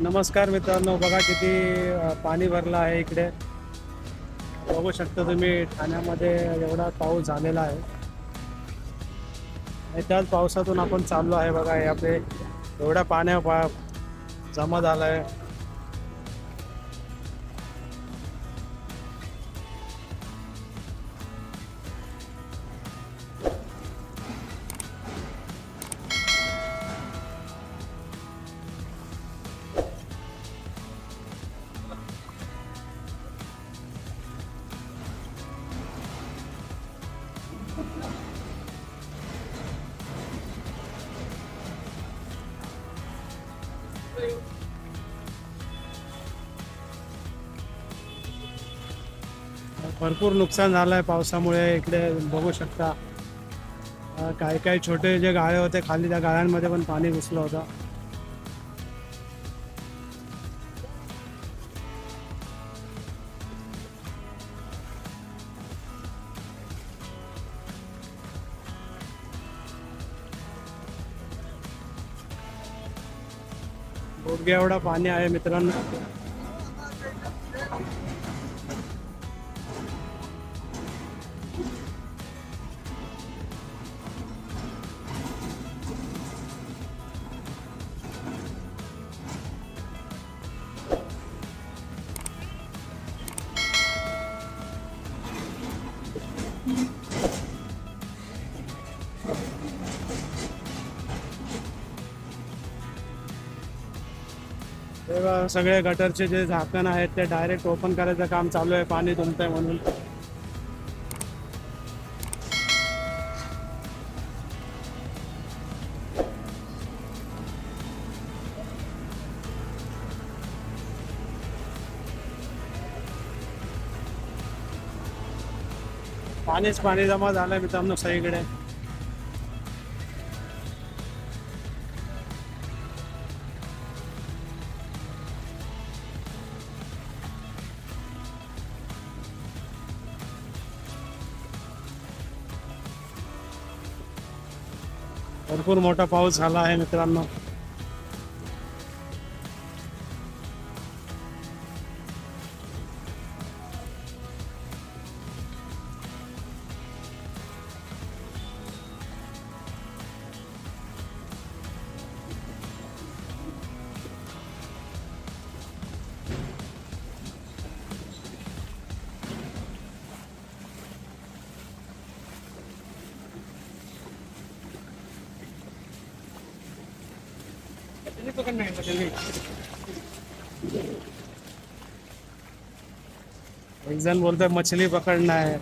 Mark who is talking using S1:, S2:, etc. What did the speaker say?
S1: नमस्कार मित्रांनो बघा किती पाणी भरलं आहे इकडे. बघू शकता तुम्ही ठाण्यामध्ये एवढा पाऊस झालेला आहे. आणि त्याच पावसातून आपण चाललो आहे बघा हे आपले एवढ्या पाण्या पा जमा झाला आहे भरपूर नुकसान झालं आहे पावसामुळे इकडे बघू शकता. काही काही छोटे जे गाळे होते खाली त्या गाळ्यांमध्ये पण पाणी घुसलं होतं. गुडघ्या एवढा पाणी आहे मित्रांनो. तेव्हा सगळे गटरचे जे झाकण आहेत ते डायरेक्ट ओपन करायचं काम चालू आहे. पाणी तुमतंय म्हणून. पाणीच पाणी जमा झालंय मित्रांनो सगळीकडे. भरपूर मोठा पाऊस झाला आहे मित्रांनो. एक जन बोलता है मछली पकड़ना है